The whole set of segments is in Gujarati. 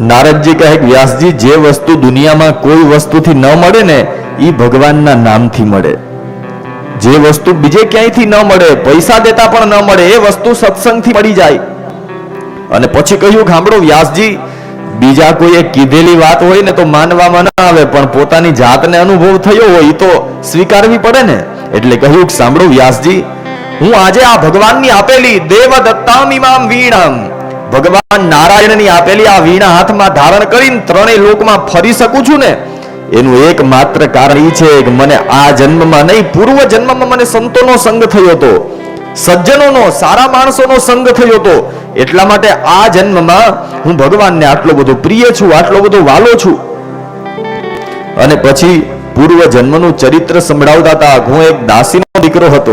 નારદજી કહે વ્યાસજી, જે વસ્તુ દુનિયામાં કોઈ વસ્તુથી ન મળે ને એ ભગવાનના નામથી મળે. જે વસ્તુ બીજે ક્યાંયથી ન મળે, પૈસા દેતા પણ ન મળે, એ વસ્તુ સત્સંગથી મળી જાય. અને પછી કહ્યું, ગામડો વ્યાસજી, બીજા કોઈએ કીધેલી વાત હોય ને તો માનવામાં ના આવે, પણ પોતાની જાતને અનુભવ થયો હોય તો સ્વીકારવી પડે ને. એટલે કહ્યું સાંભળો વ્યાસજી, હું આજે આ ભગવાનની આપેલી દેવ દત્તામ ઇમામ વીણામ ભગવાન નારાયણની આપેલી આ વીણા હાથમાં ધારણ કરીને ત્રણેય લોકમાં ફરી શકું છું ને, એનું એકમાત્ર કારણ એ છે કે મને આ જન્મમાં નહીં, પૂર્વ જન્મમાં મને સંતોનો સંગ થયો હતો, સજ્જનોનો, સારા માણસોનો સંગ થયો હતો. એટલા માટે આ જન્મમાં હું ભગવાનને આટલો બધો પ્રિય છું, આટલો બધો વાલો છું. અને પછી પૂર્વ જન્મનું ચરિત્ર સંભળાવતા હતા. હું એક દાસીનો દીકરો હતો.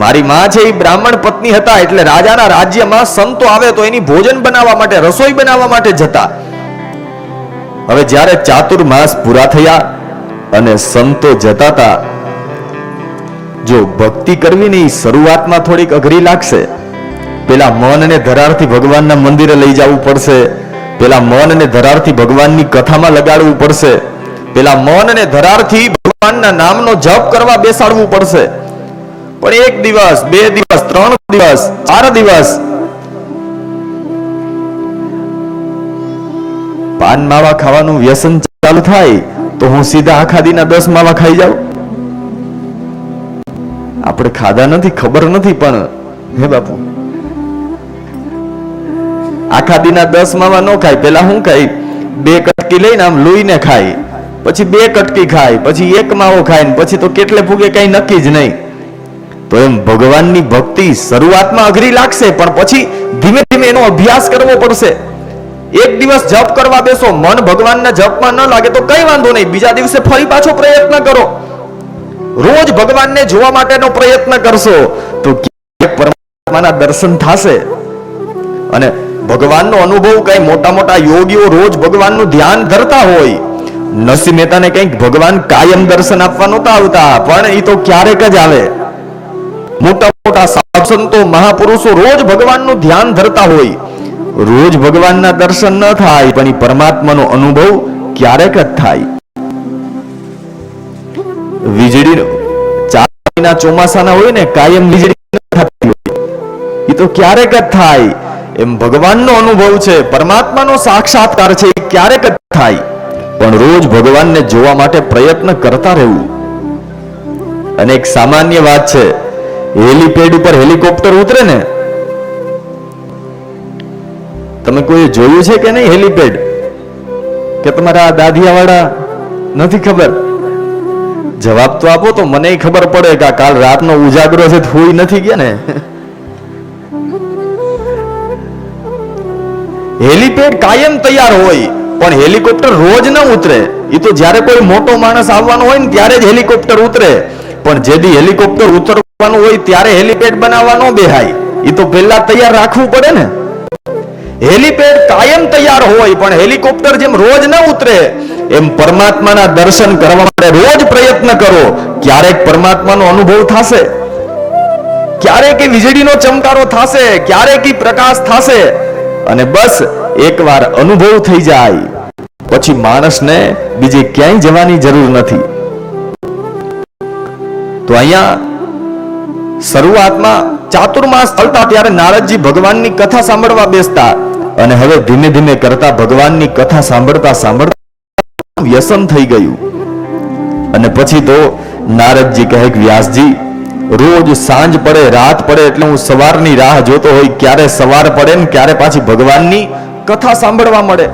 મારી માં છે એ બ્રાહ્મણ પત્ની હતા એટલે રાજાના રાજ્યમાં સંતો આવે તો એની ભોજન બનાવવા માટે, રસોઈ બનાવવા માટે જતા. હવે જ્યારે ચાતુર્માસ પૂરા થયા અને સંતો જતા હતા જો ભક્તિ કરવી ને શરૂઆતમાં થોડીક અઘરી લાગશે. પેલા મન અને ધરારથી ભગવાનના મંદિરે લઈ જવું પડશે. પેલા મન અને ધરારથી ભગવાનની કથામાં લગાડવું પડશે. પેલા મન અને ધરારથી ભગવાનના નામનો જપ કરવા બેસાડવું પડશે. પણ એક દિવસ, બે દિવસ, ત્રણ દિવસ, ચાર દિવસ. પાન માવા ખાવાનું વ્યસન ચાલુ થાય, તો હું સીધા આખા દીના દસ માવા ખાઈ જાઉં. આપણે ખાધા નથી, ખબર નથી, પણ હે બાપુ. આખા દીના દસ માવા ન ખાય, પેલા હું ખાઈ? બે કટકી લઈને આમ લોહીને ખાય પછી બે કટકી ખાય પછી એક માવો ખાય પછી તો કેટલે ફૂગે કઈ નક્કી જ નહીં. તો એમ ભગવાનની ભક્તિ શરૂઆતમાં અઘરી લાગશે, પણ પછી ધીમે ધીમે એનો અભ્યાસ કરવો પડશે. એક દિવસ જપ કરવા બેસો, મન ભગવાનના જપમાં ન લાગે તો કઈ વાંધો નહીં. બીજા દિવસે ફરી પાછો પ્રયત્ન કરો. રોજ ભગવાનને જોવા માટેનો પ્રયત્ન કરશો. તો પરમાત્માના દર્શન થશે. અને ભગવાનનો અનુભવ કઈ મોટા મોટા યોગીઓ રોજ ભગવાનનું ધ્યાન ધરતા હોય. નરસિંહ મહેતાને કંઈક ભગવાન કાયમ દર્શન આપવા નહોતા આવતા, પણ એ તો ક્યારેક જ આવે. મોટા મોટા સાધુ મહાપુરુષો રોજ ભગવાનનું ધ્યાન ધરતા હોય. રોજ ભગવાનના દર્શન ન થાય, પણ એ પરમાત્માનો અનુભવ ક્યારેક જ થાય. વીજળી ચાર ચોમાસાના હોય ને, કાયમ વીજળી એ તો ક્યારેક જ થાય. એમ ભગવાનનો અનુભવ છે, પરમાત્માનો સાક્ષાત્કાર છે, એ ક્યારેક જ થાય. પણ રોજ ભગવાનને જોવા માટે પ્રયત્ન કરતા રહેવું. અને એક સામાન્ય વાત છે હેલીપેડ ઉપર હેલિકોપ્ટર ઉતરે ને? તમે કોઈ જોયું છે કે નહીં હેલીપેડ? કે તમારા દાદિયાવાળા નથી ખબર? જવાબ તો આપો તો મને ખબર પડે કે કાલ રાતનો ઉજાગરો છે તો નથી ગયા ને? હેલીપેડ કાયમ તૈયાર હોય, પણ હેલિકોપ્ટર રોજ ન ઉતરે. એ તો જ્યારે કોઈ મોટો માણસ આવવાનો હોય ને ત્યારે જ હેલિકોપ્ટર ઉતરે. પણ જેથી હેલિકોપ્ટર હેલિકોપ્ટર ઉતરવાનું હોય ત્યારે હેલિપેડ બનાવવા બેહાય. એ તો પહેલા તૈયાર રાખવું પડે ને. હેલિપેડ કાયમ તૈયાર હોય, પણ હેલિકોપ્ટર જેમ રોજ ન ઉતરે, એમ પરમાત્માના દર્શન કરવા માટે રોજ પ્રયત્ન કરો. ક્યારેક પરમાત્માનો અનુભવ થશે, ક્યારેક એ વીજળીનો ચમકારો થશે, ક્યારેક એ પ્રકાશ થશે, અને બસ એકવાર અનુભવ થઈ જાય. પછી માણસને બીજે ક્યાંય જવાની જરૂર નથી. તો અહીંયા શરૂઆતમાં ચાતુર્માસ ચાલતા ત્યારે નારદજી ભગવાનની કથા સાંભળવા બેસતા અને હવે ધીમે ધીમે કરતા ભગવાનની કથા સાંભળતા સાંભળતા વ્યસન થઈ ગયું. અને પછી તો નારદજી કહે વ્યાસજી, રોજ સાંજ પડે, રાત પડે એટલે હું સવારની રાહ જોતો હોય, ક્યારે સવાર પડે ને ક્યારે પાછી ભગવાનની કથા સાંભળવા મળે.